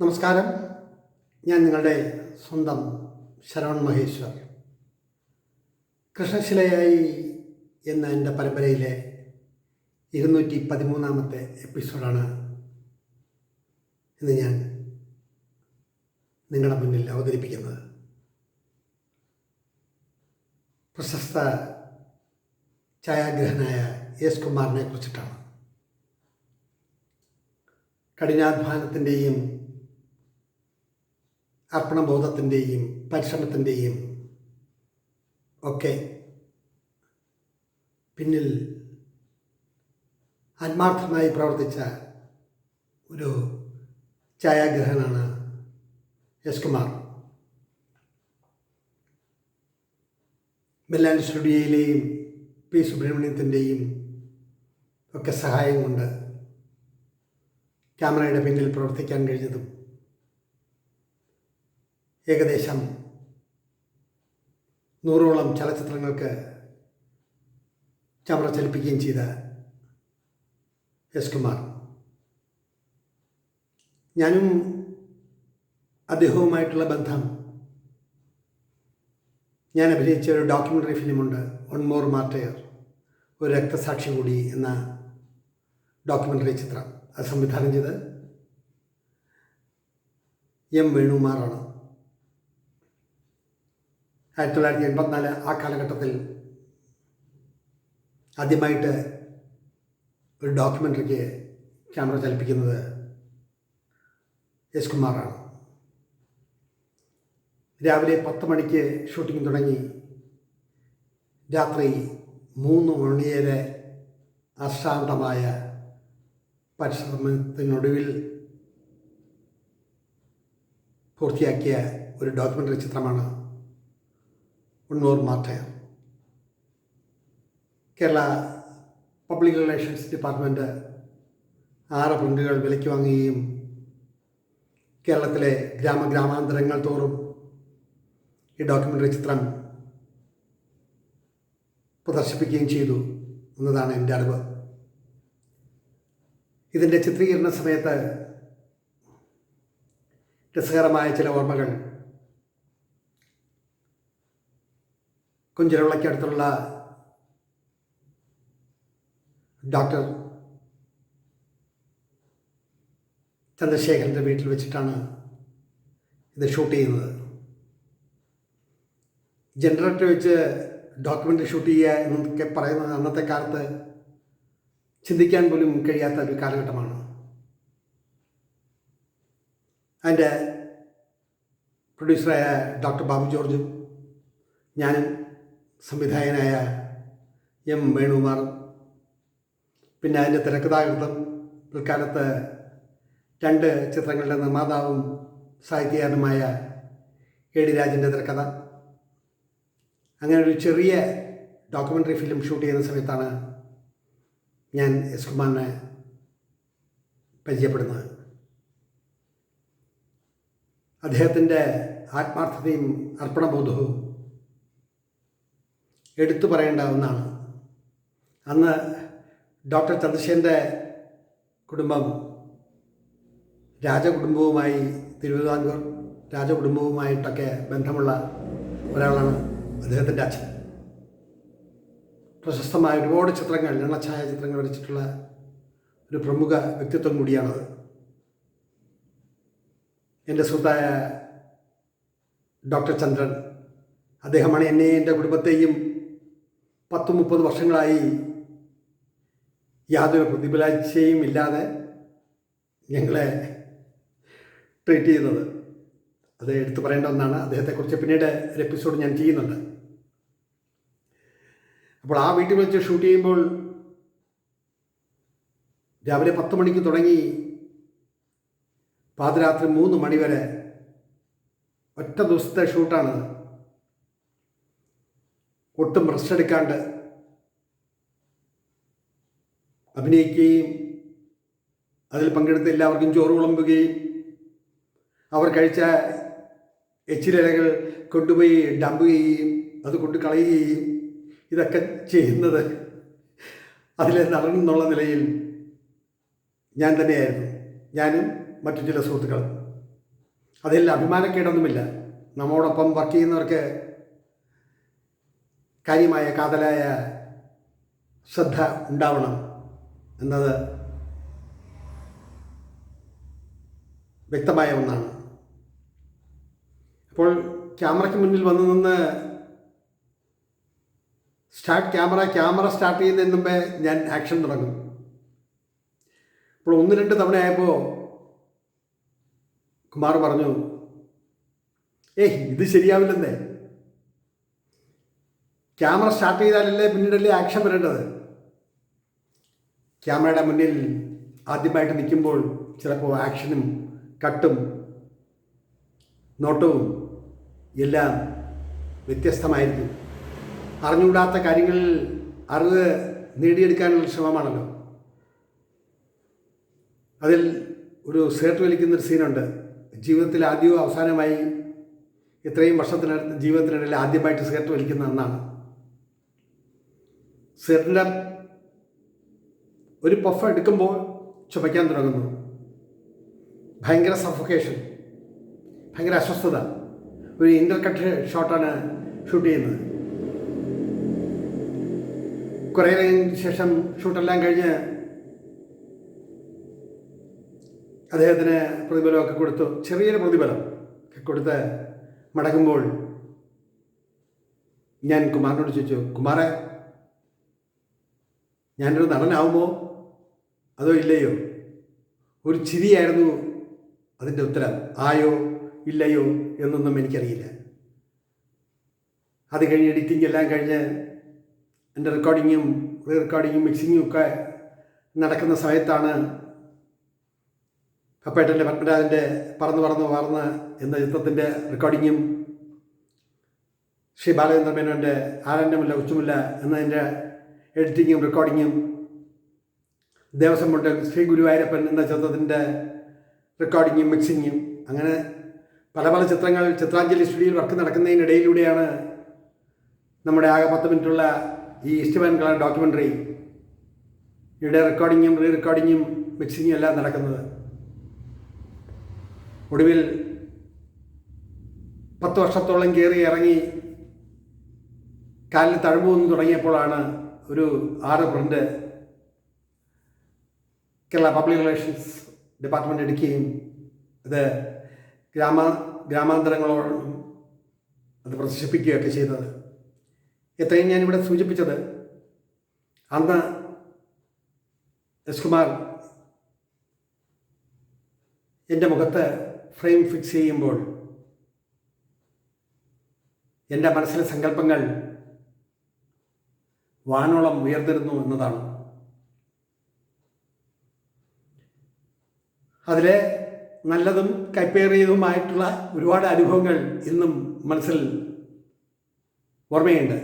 നമസ്കാരം. ഞാൻ നിങ്ങളുടെ സ്വന്തം ശരവൺ മഹേശ്വർ. കൃഷ്ണശിലയായി എന്ന എന്റെ പരമ്പരയിലെ ഇരുന്നൂറ്റി പതിമൂന്നാമത്തെ എപ്പിസോഡാണ് ഇന്ന് ഞാൻ നിങ്ങളുടെ മുന്നിൽ അവതരിപ്പിക്കുന്നത്. പ്രശസ്ത ഛായാഗ്രഹനായ എസ് കുമാറിനെ കുറിച്ചിട്ടാണ്. കഠിനാധ്വാനത്തിന്റെയും അർപ്പണബോധത്തിന്റെയും പരിശ്രമത്തിന്റെയും ഒക്കെ പിന്നിൽ ആത്മാർത്ഥമായി പ്രവർത്തിച്ച ഒരു ഛായാഗ്രഹനാണ് എസ് കുമാർ മെല്ലാൻ സ്റ്റുഡിയോയിലെയും പി സുബ്രഹ്മണ്യത്തിന്റെയും ഒക്കെ സഹായം കൊണ്ട് ക്യാമറയുടെ പിന്നിൽ പ്രവർത്തിക്കാൻ കഴിഞ്ഞതും ഏകദേശം നൂറോളം ചലച്ചിത്രങ്ങൾക്ക് ക്യാമറ ചലിപ്പിക്കുകയും ചെയ്ത എസ് കുമാർ. ഞാനും അദ്ദേഹവുമായിട്ടുള്ള ബന്ധം ഞാൻ അഭിനയിച്ച ഒരു ഡോക്യുമെന്ററി ഫിലിമുണ്ട് ഒൺ മോർ മാർട്ടയർ ഒരു രക്തസാക്ഷി കൂടി എന്ന ഡോക്യുമെന്ററി ചിത്രം. അത് സംവിധാനം ചെയ്ത് എം വേണുമാറാണ്. ആയിരത്തി തൊള്ളായിരത്തി എൺപത്തിനാല് ആ കാലഘട്ടത്തിൽ ആദ്യമായിട്ട് ഒരു ഡോക്യുമെന്ററിക്ക് ക്യാമറ ചലിപ്പിക്കുന്നത് എസ് കുമാറാണ്. രാവിലെ പത്ത് മണിക്ക് ഷൂട്ടിംഗ് തുടങ്ങി. രാത്രി മൂന്ന് മണിയേറെ അശാന്തമായ പരിശ്രമത്തിനൊടുവിൽ പൂർത്തിയാക്കിയ ഒരു ഡോക്യുമെന്ററി ചിത്രമാണ് ഉണ്ണൂർ മാത്തയ കേരള പബ്ലിക് റിലേഷൻസ് ഡിപ്പാർട്ട്മെന്റ് ആറ് പ്രിന്റുകൾ വിലയ്ക്ക് വാങ്ങുകയും കേരളത്തിലെ ഗ്രാമഗ്രാമാന്തരങ്ങൾ തോറും ഈ ഡോക്യുമെന്ററി ചിത്രം പ്രദർശിപ്പിക്കുകയും ചെയ്തു എന്നതാണ് എന്റെ അറിവ്. ഇതിന്റെ ചിത്രീകരണ സമയത്ത് രസകരമായ ചില ഓർമ്മകൾ കുഞ്ചിരവിളയ്ക്കടുത്തുള്ള ഡോക്ടർ ചന്ദ്രശേഖരന്റെ വീട്ടിൽ വെച്ചിട്ടാണ് ഇത് ഷൂട്ട് ചെയ്യുന്നത്. ജനറേറ്റർ വെച്ച് ഡോക്യുമെന്ററി ഷൂട്ട് ചെയ്യുക എന്നൊക്കെ പറയുന്നത് അന്നത്തെ കാലത്ത് ചിന്തിക്കാൻ പോലും കഴിയാത്ത ഒരു കാലഘട്ടമാണ്. അതിന്റെ പ്രൊഡ്യൂസറായ ഡോക്ടർ ബാബു ജോർജും ഞാനും സംവിധായകനായ എം വേണുകുമാർ പിന്നെ അതിന്റെ തിരക്കഥാകൃത്തും പിൽക്കാലത്ത് രണ്ട് ചിത്രങ്ങളുടെ നിർമ്മാതാവും സാഹിത്യകാരനുമായ എ ഡി രാജന്റെ തിരക്കഥ. അങ്ങനെ ഒരു ചെറിയ ഡോക്യുമെന്ററി ഫിലിം ഷൂട്ട് ചെയ്യുന്ന സമയത്താണ് ഞാൻ എസ് കുമാറിനെ പരിചയപ്പെടുന്നത്. അദ്ദേഹത്തിന്റെ ആത്മാർത്ഥതയും അർപ്പണബോധവും എടുത്തു പറയേണ്ട ഒന്നാണ് അന്ന് ഡോക്ടർ ചന്ദ്രശേഖരന്റെ കുടുംബം രാജകുടുംബവുമായി തിരുവിതാംകൂർ രാജകുടുംബവുമായിട്ടൊക്കെ ബന്ധമുള്ള ഒരാളാണ് അദ്ദേഹത്തിന്റെ അച്ഛൻ. പ്രശസ്തമായ ഒരുപാട് ചിത്രങ്ങൾ എണ്ണഛായ ചിത്രങ്ങൾ വരച്ചിട്ടുള്ള ഒരു പ്രമുഖ വ്യക്തിത്വം കൂടിയാണത്. എന്റെ സുഹൃത്തായ ഡോക്ടർ ചന്ദ്രൻ അദ്ദേഹമാണ് എന്നെ എന്റെ കുടുംബത്തെയും പത്ത് മുപ്പത് വർഷങ്ങളായി യാതൊരു പ്രതിഫലാഴ്ചയും ഇല്ലാതെ ഞങ്ങളെ ട്രീറ്റ് ചെയ്യുന്നത്. അത് എടുത്തു പറയേണ്ട ഒന്നാണ്. അദ്ദേഹത്തെക്കുറിച്ച് പിന്നീട് ഒരു എപ്പിസോഡ് ഞാൻ ചെയ്യുന്നുണ്ട്. അപ്പോൾ ആ വീട്ടിൽ വെച്ച് ഷൂട്ട് ചെയ്യുമ്പോൾ രാവിലെ പത്ത് മണിക്ക് തുടങ്ങി പാതിരാത്രി മൂന്ന് മണി വരെ ഒറ്റ ദിവസത്തെ ഷൂട്ടാണ് ഒട്ടും റെസ്റ്റ് എടുക്കാണ്ട് അഭിനയിക്കുകയും അതിൽ പങ്കെടുത്ത എല്ലാവർക്കും ചോറ് വിളമ്പുകയും അവർ കഴിച്ച എച്ചിലകൾ കൊണ്ടുപോയി ഡംപ് ചെയ്യുകയും അത് കൊണ്ട് കളയുകയും ഇതൊക്കെ ചെയ്യുന്നത് അതിലെ നടൻ എന്നുള്ള നിലയിൽ ഞാൻ തന്നെയായിരുന്നു. ഞാനും മറ്റു ചില സുഹൃത്തുക്കളും. അതിൽ അഭിമാനക്കേടൊന്നുമില്ല. നമ്മോടൊപ്പം വർക്ക് ചെയ്യുന്നവർക്ക് കാര്യമായ കാതലായ ശ്രദ്ധ ഉണ്ടാവണം എന്നത് വ്യക്തമായ ഒന്നാണ്. അപ്പോൾ ക്യാമറയ്ക്ക് മുന്നിൽ വന്നു നിന്ന് സ്റ്റാർട്ട് ക്യാമറ ക്യാമറ സ്റ്റാർട്ട് ചെയ്യുന്നതിന് മുമ്പേ ഞാൻ ആക്ഷൻ തുടങ്ങും. അപ്പോൾ ഒന്ന് രണ്ട് തവണ ആയപ്പോൾ കുമാർ പറഞ്ഞു ഏയ് ഇത് ശരിയാവില്ലെന്നേ. ക്യാമറ സ്റ്റാർട്ട് ചെയ്താലല്ലേ പിന്നീടല്ലേ ആക്ഷൻ വരേണ്ടത്? ക്യാമറയുടെ മുന്നിൽ ആദ്യമായിട്ട് നിൽക്കുമ്പോൾ ചിലപ്പോൾ ആക്ഷനും കട്ടും നോട്ടവും എല്ലാം വ്യത്യസ്തമായിരിക്കും. അറിഞ്ഞുകൂടാത്ത കാര്യങ്ങളിൽ അറിവ് നേടിയെടുക്കാനുള്ള ശ്രമമാണല്ലോ. അതിൽ ഒരു സേർട്ട് വലിക്കുന്നൊരു സീനുണ്ട്. ജീവിതത്തിൽ ആദ്യവും അവസാനമായി ഇത്രയും വർഷത്തിനടുത്ത് ജീവിതത്തിനിടയിൽ ആദ്യമായിട്ട് സിഗരറ്റ് വലിക്കുന്ന അന്നാണ്. സിഗരറ്റിന്റെ ഒരു പഫ് എടുക്കുമ്പോൾ ചുമയ്ക്കാൻ തുടങ്ങുന്നു. ഭയങ്കര സഫോക്കേഷൻ ഭയങ്കര അസ്വസ്ഥത. ഒരു ഇന്റർ കട്ട് ഷോട്ടാണ് ഷൂട്ട് ചെയ്യുന്നത്. കുറേ നേരം ശേഷം ഷൂട്ടെല്ലാം കഴിഞ്ഞ് അദ്ദേഹത്തിന് പ്രതിഫലമൊക്കെ കൊടുത്തു. ചെറിയൊരു പ്രതിഫലം കൊടുത്ത് മടങ്ങുമ്പോൾ ഞാൻ കുമാറിനോട് ചോദിച്ചു കുമാറെ ഞാനൊരു നടനാവുമോ? അതോ ഇല്ലയോ? ഒരു ചിരിയായിരുന്നു അതിന്റെ ഉത്തരം. ആയോ ഇല്ലയോ എന്നൊന്നും എനിക്കറിയില്ല. അത് കഴിഞ്ഞ് എഡിറ്റിംഗ് എല്ലാം കഴിഞ്ഞ് എന്റെ റെക്കോർഡിങ്ങും റീ റെക്കോർഡിങ്ങും മിക്സിങ്ങും ഒക്കെ നടക്കുന്ന സമയത്താണ് പപ്പേട്ടന്റെ പത്മരാജന്റെ പറന്ന് പറന്ന് വളർന്ന് എന്ന ചിത്രത്തിന്റെ റെക്കോർഡിങ്ങും ശ്രീ ബാലചന്ദ്രമേനോന്റെ ആരന്റെ മുല്ല ഉച്ചുമുല്ല എന്നതിന്റെ എഡിറ്റിങ്ങും റെക്കോർഡിങ്ങും ദേവസ്വം കൊണ്ട് ശ്രീ ഗുരുവായൂരപ്പൻ എന്ന ചിത്രത്തിന്റെ റെക്കോർഡിങ്ങും മിക്സിങ്ങും അങ്ങനെ പല പല ചിത്രങ്ങൾ ചിത്രാഞ്ജലി സ്റ്റുഡിയോയിൽ വർക്ക് നടക്കുന്നതിനിടയിലൂടെയാണ് നമ്മുടെ ആകെ പത്ത് മിനിറ്റുള്ള ഈ ഈസ്റ്റ് കളർ ഡോക്യുമെന്ററി ഇവിടെ റെക്കോർഡിങ്ങും റീ റെക്കോർഡിങ്ങും മിക്സിങ്ങും എല്ലാം നടക്കുന്നത്. ഒടുവിൽ പത്ത് വർഷത്തോളം കയറി ഇറങ്ങി കാലിൽ തഴമ്പ് വന്നു തുടങ്ങിയപ്പോഴാണ് ഒരു ആറ് print Kerala public relations department എടുക്കുകയും അത് ഗ്രാമ ഗ്രാമാന്തരങ്ങളോടും അത് പ്രദർശിപ്പിക്കുകയൊക്കെ ചെയ്തത്. എത്രയും ഞാനിവിടെ സൂചിപ്പിച്ചത്. അന്ന് എസ് കുമാർ എന്റെ മുഖത്ത് ഫ്രെയിം ഫിക്സ് ചെയ്യുമ്പോൾ എന്റെ മനസ്സിലെ സങ്കല്പങ്ങൾ വാനോളം ഉയർന്നിരുന്നു എന്നതാണ്. അതിലെ നല്ലതും കൈപ്പേറിയതുമായിട്ടുള്ള ഒരുപാട് അനുഭവങ്ങൾ ഇന്നും മനസ്സിൽ ഓർമ്മയുണ്ട്.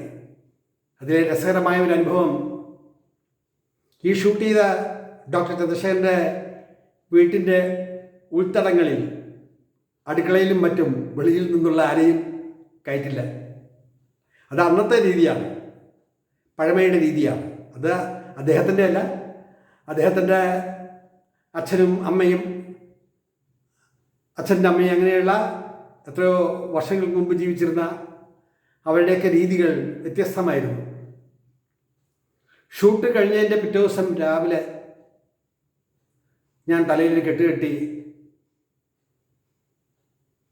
അതിലെ രസകരമായ ഒരു അനുഭവം ഈ ഷൂട്ട് ചെയ്ത ഡോക്ടർ ചന്ദ്രശേഖരന്റെ വീട്ടിന്റെ ഉൾത്തടങ്ങളിൽ അടുക്കളയിലും മറ്റും വെളിയിൽ നിന്നുള്ള ആരെയും കയറ്റില്ല. അത് അന്നത്തെ രീതിയാണ്. പഴമയുടെ രീതിയാണ്. അത് അദ്ദേഹത്തിന്റെ അല്ല അദ്ദേഹത്തിന്റെ അച്ഛനും അമ്മയും അച്ഛന്റെ അമ്മയും അങ്ങനെയുള്ള എത്രയോ വർഷങ്ങൾക്ക് മുമ്പ് ജീവിച്ചിരുന്ന അവരുടെയൊക്കെ രീതികൾ വ്യത്യസ്തമായിരുന്നു. ഷൂട്ട് കഴിഞ്ഞതിന്റെ പിറ്റേ ദിവസം രാവിലെ ഞാൻ തലയിൽ കെട്ടുകെട്ടി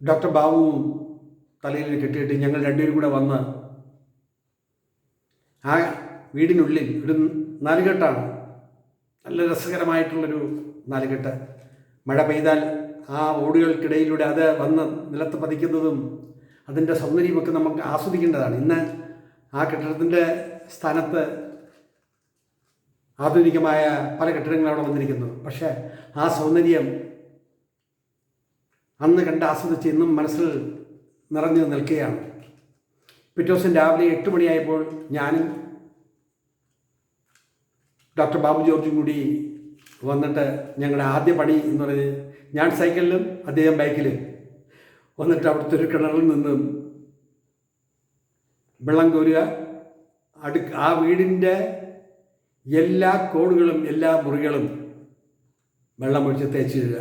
ഡോക്ടർ ബാബുവും തലയിൽ കെട്ടിയിട്ട് ഞങ്ങൾ രണ്ടുപേരും കൂടെ വന്ന് ആ വീടിനുള്ളിൽ ഒരു നാലുകെട്ടാണ്. നല്ല രസകരമായിട്ടുള്ളൊരു നാലുകെട്ട്. മഴ പെയ്താൽ ആ ഓടുകൾക്കിടയിലൂടെ അത് വന്ന് നിലത്ത് പതിക്കുന്നതും അതിന്റെ സൗന്ദര്യമൊക്കെ നമുക്ക് ആസ്വദിക്കേണ്ടതാണ്. ഇന്ന് ആ കെട്ടിടത്തിന്റെ സ്ഥാനത്ത് ആധുനികമായ പല കെട്ടിടങ്ങളും അവിടെ വന്നിരിക്കുന്നു. പക്ഷേ ആ സൗന്ദര്യം അന്ന് കണ്ട് ആസ്വദിച്ച് ഇന്നും മനസ്സിൽ നിറഞ്ഞു നിൽക്കുകയാണ്. പിറ്റേ ദിവസം രാവിലെ എട്ട് മണിയായപ്പോൾ ഞാനും ഡോക്ടർ ബാബു ജോർജും കൂടി വന്നിട്ട് ഞങ്ങളുടെ ആദ്യ പണി എന്ന് പറഞ്ഞ് ഞാൻ സൈക്കിളിലും അദ്ദേഹം ബൈക്കിലും വന്നിട്ട് അവിടുത്തെ ഒരു കിണറിൽ നിന്നും വെള്ളം കോരുക. അടു ആ വീടിന്റെ എല്ലാ കോണുകളും എല്ലാ മുറികളും വെള്ളം ഒഴിച്ച് തേച്ചിടുക.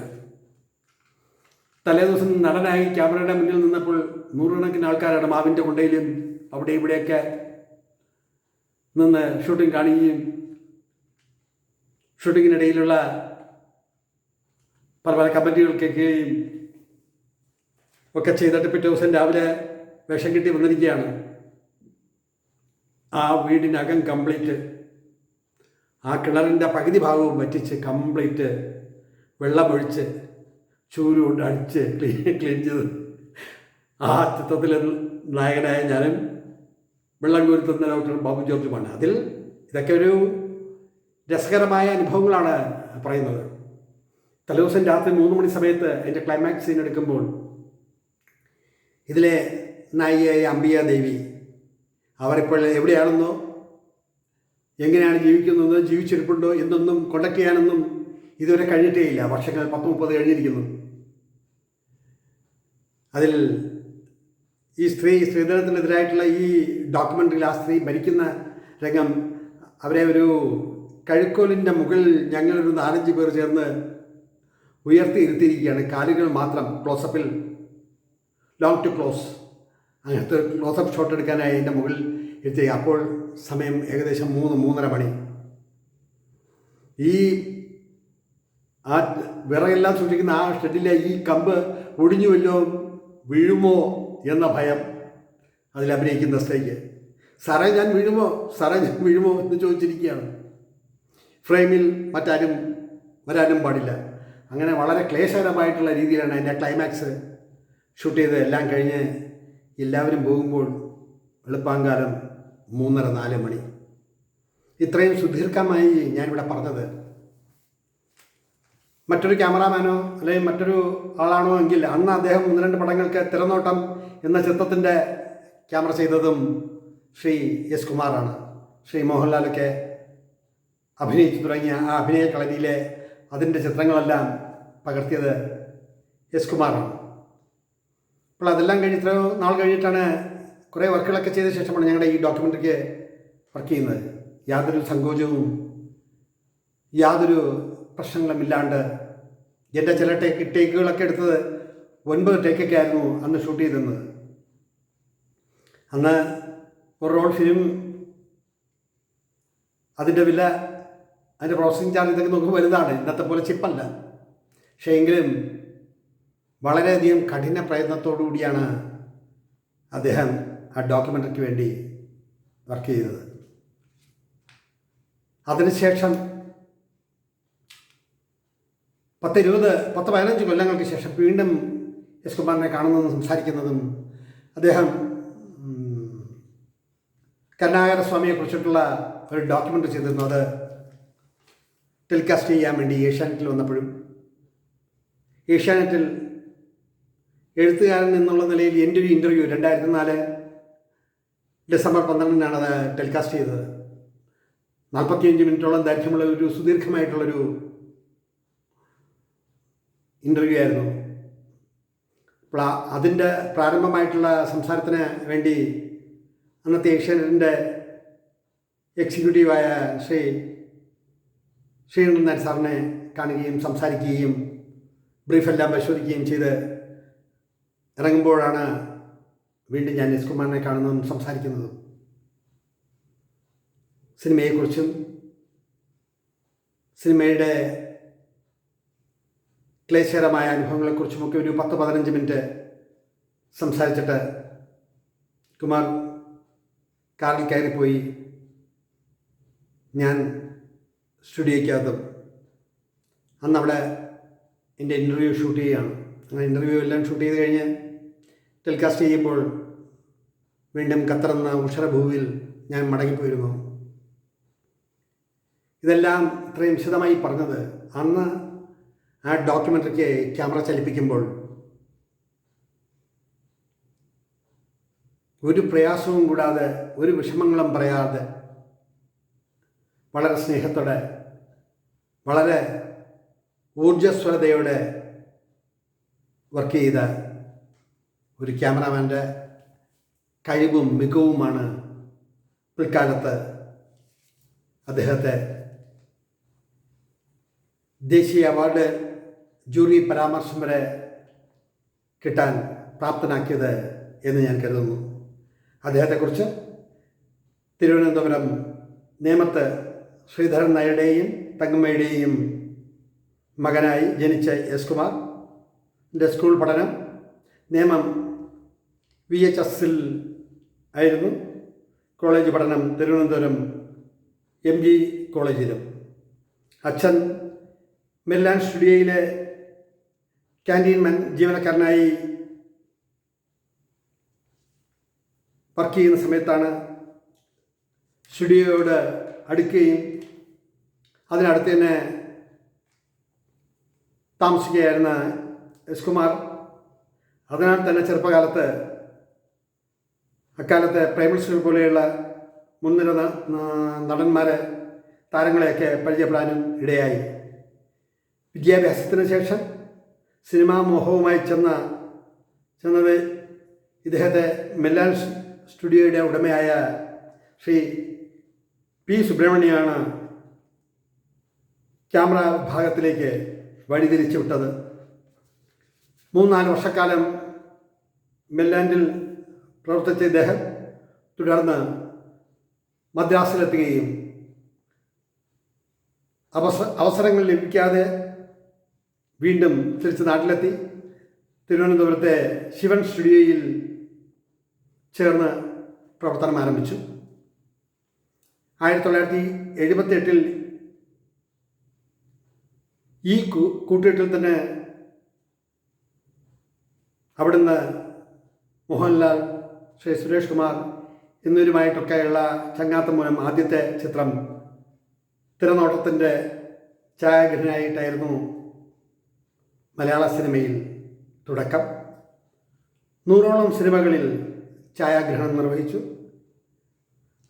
തലേദിവസം നടനായി ക്യാമറയുടെ മുന്നിൽ നിന്നപ്പോൾ നൂറുകണക്കിന് ആൾക്കാരാണ് മാവിന്റെ കൊണ്ടയിലും അവിടെ ഇവിടെയൊക്കെ നിന്ന് ഷൂട്ടിംഗ് കാണുകയും ഷൂട്ടിങ്ങിനിടയിലുള്ള പല പല കമന്റുകൾ കേൾക്കുകയും ഒക്കെ ചെയ്തിട്ട് പിറ്റേ ദിവസം രാവിലെ വേഷം കിട്ടി വന്നിരിക്കുകയാണ്. ആ വീടിനകം കംപ്ലീറ്റ് ആ കിണറിന്റെ പകുതി ഭാഗവും വറ്റിച്ച് കംപ്ലീറ്റ് വെള്ളമൊഴിച്ച് ചൂര് കൊണ്ട് അടിച്ച് ക്ലീൻ ക്ലീൻ ചെയ്ത്. ആ ചിത്രത്തിൽ നായകനായ ഞാനും വെള്ളം കോരുത്തുന്ന ഡോക്ടർ ബാബു ജോർജുമാണ് അതിൽ ഇതൊക്കെ ഒരു രസകരമായ അനുഭവങ്ങളാണ് പറയുന്നത്. തലേദിവസം രാത്രി മൂന്ന് മണി സമയത്ത് എന്റെ ക്ലൈമാക്സ് സീൻ എടുക്കുമ്പോൾ ഇതിലെ നായികയായ അംബിക ദേവി അവരിപ്പോൾ എവിടെയാണെന്നോ എങ്ങനെയാണ് ജീവിക്കുന്നത് ജീവിച്ചിരിപ്പുണ്ടോ എന്നൊന്നും കോണ്ടാക്ട് ചെയ്യാനൊന്നും ഇതുവരെ കഴിഞ്ഞിട്ടേ ഇല്ല. വർഷങ്ങൾ പത്ത് മുപ്പത് കഴിഞ്ഞിരിക്കുന്നു. അതിൽ ഈ സ്ത്രീ സ്ത്രീധനത്തിനെതിരായിട്ടുള്ള ഈ ഡോക്യുമെന്ററിയിൽ ആ സ്ത്രീ മരിക്കുന്ന രംഗം അവരെ ഒരു കഴുക്കോലിന്റെ മുകളിൽ ഞങ്ങളൊരു നാലഞ്ച് പേർ ചേർന്ന് ഉയർത്തി ഇരുത്തിയിരിക്കുകയാണ് കാലുകൾ മാത്രം ക്ലോസപ്പിൽ ലോങ് ടു ക്ലോസ് അങ്ങനത്തെ ക്ലോസപ്പ് ഷോട്ട് എടുക്കാനായി എന്റെ മുകളിൽ എത്തി. അപ്പോൾ സമയം ഏകദേശം മൂന്ന് മൂന്നര മണി. ഈ ആ വിറകെല്ലാം സൂക്ഷിക്കുന്ന ആ ഷെഡിലെ ഈ കമ്പ് ഒടിഞ്ഞു വല്ലോ വീഴുമോ എന്ന ഭയം അതിലഭിനയിക്കുന്ന സ്ത്രീക്ക്. സാറേ ഞാൻ വീഴുമോ? സാറേ ഞാൻ വീഴുമോ എന്ന് ചോദിച്ചിരിക്കുകയാണ്. ഫ്രെയിമിൽ മറ്റാരും വരാനും പാടില്ല. അങ്ങനെ വളരെ ക്ലേശകരമായിട്ടുള്ള രീതിയിലാണ് അതിന്റെ ക്ലൈമാക്സ് ഷൂട്ട് ചെയ്ത് എല്ലാം കഴിഞ്ഞ് എല്ലാവരും പോകുമ്പോൾ എളുപ്പാങ്കാലം മൂന്നര നാല് മണി. ഇത്രയും സുദീർഘമായി ഞാനിവിടെ പറഞ്ഞത് മറ്റൊരു ക്യാമറാമാനോ അല്ലെങ്കിൽ മറ്റൊരു ആളാണോ എങ്കിൽ അന്ന് അദ്ദേഹം ഒന്ന് രണ്ട് പടങ്ങൾക്ക് തിരനോട്ടം എന്ന ചിത്രത്തിന്റെ ക്യാമറ ചെയ്തതും ശ്രീ എസ് കുമാറാണ്. ശ്രീ മോഹൻലാലൊക്കെ അഭിനയിച്ചു തുടങ്ങിയ ആ അഭിനയ കളരിയിലെ അതിന്റെ ചിത്രങ്ങളെല്ലാം പകർത്തിയത് എസ് കുമാറാണ്. അപ്പോൾ അതെല്ലാം കഴിഞ്ഞ് ഇത്രയോ നാൾ കഴിഞ്ഞിട്ടാണ് കുറേ വർക്കുകളൊക്കെ ചെയ്ത ശേഷമാണ് ഞങ്ങളുടെ ഈ ഡോക്യുമെന്ററിക്ക് വർക്ക് ചെയ്യുന്നത്. യാതൊരു സങ്കോചവും യാതൊരു പ്രശ്നങ്ങളും ഇല്ലാണ്ട് എന്റെ ചില ടേക്ക് ടേക്കുകളൊക്കെ എടുത്തത് ഒൻപത് ടേക്കൊക്കെ ആയിരുന്നു അന്ന് ഷൂട്ട് ചെയ്തിരുന്നത് അന്ന് ഒരു റോൾ ഫിലിം അതിന്റെ വില അതിന്റെ പ്രോസസ്സിങ് ചാർജ് ഇതൊക്കെ നോക്കുമ്പോൾ വലുതാണ്. ഇന്നത്തെ പോലെ ചിപ്പല്ല പക്ഷേ എങ്കിലും വളരെയധികം കഠിന പ്രയത്നത്തോടു കൂടിയാണ് അദ്ദേഹം ആ ഡോക്യുമെന്ററിക്ക് വേണ്ടി വർക്ക് ചെയ്തത്. അതിനുശേഷം പത്ത് ഇരുപത് പത്ത് പതിനഞ്ച് കൊല്ലങ്ങൾക്ക് ശേഷം വീണ്ടും എസ് കുമാറിനെ കാണുന്നതും സംസാരിക്കുന്നതും അദ്ദേഹം കരുണാകര സ്വാമിയെക്കുറിച്ചിട്ടുള്ള ഒരു ഡോക്യുമെന്ററി ചെയ്തിരുന്നു. അത് ടെലികാസ്റ്റ് ചെയ്യാൻ വേണ്ടി ഏഷ്യാനെറ്റിൽ വന്നപ്പോഴും. ഏഷ്യാനെറ്റിൽ എഴുത്തുകാരൻ എന്നുള്ള നിലയിൽ എന്റെ ഒരു ഇന്റർവ്യൂ രണ്ടായിരത്തി നാല് ഡിസംബർ പന്ത്രണ്ടിനാണ് അത് ടെലികാസ്റ്റ് ചെയ്തത്. നാൽപ്പത്തിയഞ്ച് മിനിറ്റോളം ദൈർഘ്യമുള്ള ഒരു സുദീർഘമായിട്ടുള്ളൊരു ഇന്റർവ്യൂ ആയിരുന്നു. അപ്പോൾ അതിന്റെ പ്രാരംഭമായിട്ടുള്ള സംസാരത്തിന് വേണ്ടി അന്നത്തെ ഏഷ്യാനെറ്റിന്റെ എക്സിക്യൂട്ടീവായ ശ്രീ ശ്രീകണ്ഠൻ സാറിനെ കാണുകയും സംസാരിക്കുകയും ബ്രീഫെല്ലാം പരിശോധിക്കുകയും ചെയ്ത് ഇറങ്ങുമ്പോഴാണ് വീണ്ടും ഞാൻ എസ് കുമാറിനെ കാണുന്നതും സംസാരിക്കുന്നതും. സിനിമയെക്കുറിച്ചും സിനിമയുടെ ക്ലേശകരമായ അനുഭവങ്ങളെക്കുറിച്ചുമൊക്കെ ഒരു പത്ത് പതിനഞ്ച് മിനിറ്റ് സംസാരിച്ചിട്ട് കുമാർ കാറിൽ കയറിപ്പോയി. ഞാൻ സ്റ്റുഡിയോയ്ക്കകത്തും. അന്ന് അവിടെ എന്റെ ഇന്റർവ്യൂ ഷൂട്ട് ചെയ്യുകയാണ്. അങ്ങനെ ഇന്റർവ്യൂ എല്ലാം ഷൂട്ട് ചെയ്ത് കഴിഞ്ഞ് ടെലികാസ്റ്റ് ചെയ്യുമ്പോൾ വീണ്ടും കത്തറുന്ന ഉഷരഭൂവിൽ ഞാൻ മടങ്ങിപ്പോയിരുന്നു. ഇതെല്ലാം ഇത്രയും വിശദമായി പറഞ്ഞത് അന്ന് ആ ഡോക്യുമെന്ററിക്ക് ക്യാമറ ചലിപ്പിക്കുമ്പോൾ ഒരു പ്രയാസവും കൂടാതെ ഒരു വിഷമങ്ങളും പറയാതെ വളരെ സ്നേഹത്തോടെ വളരെ ഊർജസ്വലതയോടെ വർക്ക് ചെയ്ത ഒരു ക്യാമറാമാന്റെ കഴിവും മികവുമാണ് പിൽക്കാലത്ത് അദ്ദേഹത്തെ ദേശീയ അവാർഡ് ജൂറി പരാമർശം വരെ കിട്ടാൻ പ്രാപ്തനാക്കിയത് എന്ന് ഞാൻ കരുതുന്നു. അദ്ദേഹത്തെക്കുറിച്ച് തിരുവനന്തപുരം നേമത്ത് ശ്രീധരൻ നായരുടെയും തങ്കമ്മയുടെയും മകനായി ജനിച്ച എസ് കുമാർ. സ്കൂൾ പഠനം നിയമം വി എച്ച് എസിൽ ആയിരുന്നു. കോളേജ് പഠനം തിരുവനന്തപുരം എം ജി കോളേജിലും. അച്ഛൻ മെല്ലാൻ സ്റ്റുഡിയോയിലെ ക്യാന്റീൻ മൻ ജീവനക്കാരനായി വർക്ക് ചെയ്യുന്ന സമയത്താണ് സ്റ്റുഡിയോയോട് അടുക്കുകയും അതിനടുത്ത് തന്നെ താമസിക്കുകയായിരുന്ന എസ് കുമാർ. അതിനാൽ തന്നെ ചെറുപ്പകാലത്ത് അക്കാലത്തെ പ്രേമൽസ് പോലെയുള്ള മുൻനിര നടന്മാരെ താരങ്ങളെയൊക്കെ പരിചയപ്പെടാനും ഇടയായി. വിദ്യാഭ്യാസത്തിന് ശേഷം സിനിമാ മോഹവുമായി ചെന്ന ചെന്നത് ഇദ്ദേഹത്തെ മെല്ലാൻ സ്റ്റുഡിയോയുടെ ഉടമയായ ശ്രീ പി സുബ്രഹ്മണ്യാണ് ക്യാമറ ഭാഗത്തിലേക്ക് വഴിതിരിച്ചു വിട്ടത്. മൂന്നാൽ വർഷക്കാലം മെല്ലാൻഡിൽ പ്രവർത്തിച്ച ഇദ്ദേഹം തുടർന്ന് മദ്രാസിലെത്തുകയും അവസ അവസരങ്ങൾ ലഭിക്കാതെ വീണ്ടും തിരിച്ച് നാട്ടിലെത്തി തിരുവനന്തപുരത്തെ ശിവൻ സ്റ്റുഡിയോയിൽ ചേർന്ന് പ്രവർത്തനം ആരംഭിച്ചു. ആയിരത്തി തൊള്ളായിരത്തി എഴുപത്തി എട്ടിൽ ഈ കൂട്ടുകെട്ടിൽ തന്നെ അവിടുന്ന് മോഹൻലാൽ ശ്രീ സുരേഷ് കുമാർ എന്നിവരുമായിട്ടൊക്കെയുള്ള ചങ്ങാത്ത മൂലം ആദ്യത്തെ ചിത്രം തിരനോട്ടത്തിന്റെ ഛായാഗ്രഹനായിട്ടായിരുന്നു മലയാള സിനിമയിൽ തുടക്കം. നൂറോളം സിനിമകളിൽ ഛായാഗ്രഹണം നിർവഹിച്ചു.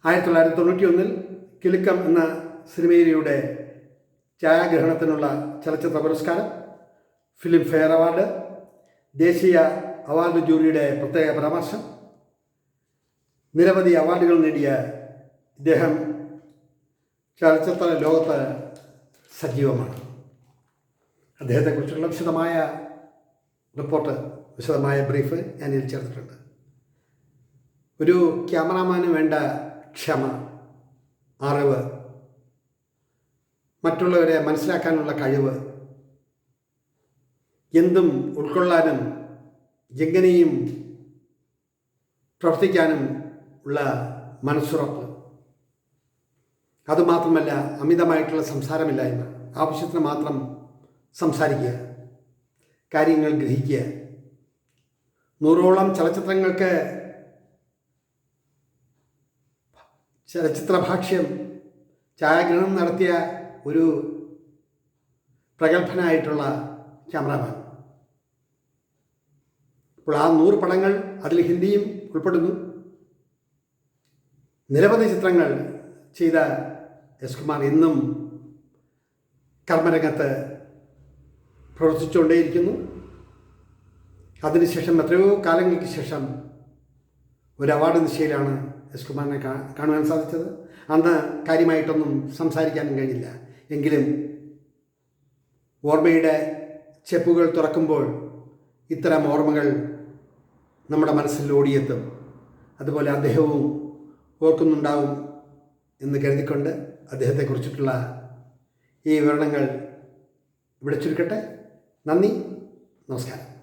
ആയിരത്തി തൊള്ളായിരത്തി തൊണ്ണൂറ്റി ഒന്നിൽ കിലുക്കം എന്ന സിനിമയിലൂടെ ഛായാഗ്രഹണത്തിനുള്ള ചലച്ചിത്ര പുരസ്കാരം ഫിലിം ഫെയർ അവാർഡ് ദേശീയ അവാർഡ് ജൂറിയുടെ പ്രത്യേക പരാമർശം നിരവധി അവാർഡുകൾ നേടിയ ഇദ്ദേഹം ചലച്ചിത്ര ലോകത്ത് സജീവമാണ്. അദ്ദേഹത്തെക്കുറിച്ചുള്ള വിശദമായ റിപ്പോർട്ട് വിശദമായ ബ്രീഫ് ഞാൻ ഇതിൽ ചേർത്തിട്ടുണ്ട്. ഒരു ക്യാമറാമാന് വേണ്ട ക്ഷമ അറിവ് മറ്റുള്ളവരെ മനസ്സിലാക്കാനുള്ള കഴിവ് എന്തും ഉൾക്കൊള്ളാനും എങ്ങനെയും പ്രവർത്തിക്കാനും ഉള്ള മനസ്സുറപ്പ്. അതുമാത്രമല്ല അമിതമായിട്ടുള്ള സംസാരമില്ലായ്മ. ആവശ്യത്തിന് മാത്രം സംസാരിക്കുക കാര്യങ്ങൾ ഗ്രഹിക്കുക. നൂറോളം ചലച്ചിത്രങ്ങൾക്ക് ചലച്ചിത്ര ഭാഷ്യം ഛായാഗ്രഹണം നടത്തിയ ഒരു പ്രഗത്ഭനായിട്ടുള്ള ക്യാമറാമാൻ. അപ്പോൾ ആ നൂറ് പടങ്ങൾ അതിൽ ഹിന്ദിയും ഉൾപ്പെടുന്നു. നിരവധി ചിത്രങ്ങൾ ചെയ്ത എസ് കുമാർ ഇന്നും കർമ്മരംഗത്ത് പ്രവർത്തിച്ചുകൊണ്ടേയിരിക്കുന്നു. അതിനുശേഷം എത്രയോ കാലങ്ങൾക്ക് ശേഷം ഒരു അവാർഡ് നിശ്ചയിലാണ് എസ് കുമാറിനെ കാണുവാൻ സാധിച്ചത്. അന്ന് കാര്യമായിട്ടൊന്നും സംസാരിക്കാനും കഴിഞ്ഞില്ല. എങ്കിലും ഓർമ്മയുടെ ചെപ്പുകൾ തുറക്കുമ്പോൾ ഇത്തരം ഓർമ്മകൾ നമ്മുടെ മനസ്സിൽ ഓടിയെത്തും. അതുപോലെ അദ്ദേഹവും ഓർക്കുന്നുണ്ടാവും എന്ന് കരുതിക്കൊണ്ട് അദ്ദേഹത്തെക്കുറിച്ചിട്ടുള്ള ഈ വിവരണങ്ങൾ ഇവിടെ ചുരുക്കട്ടെ. നന്ദി. നമസ്കാരം.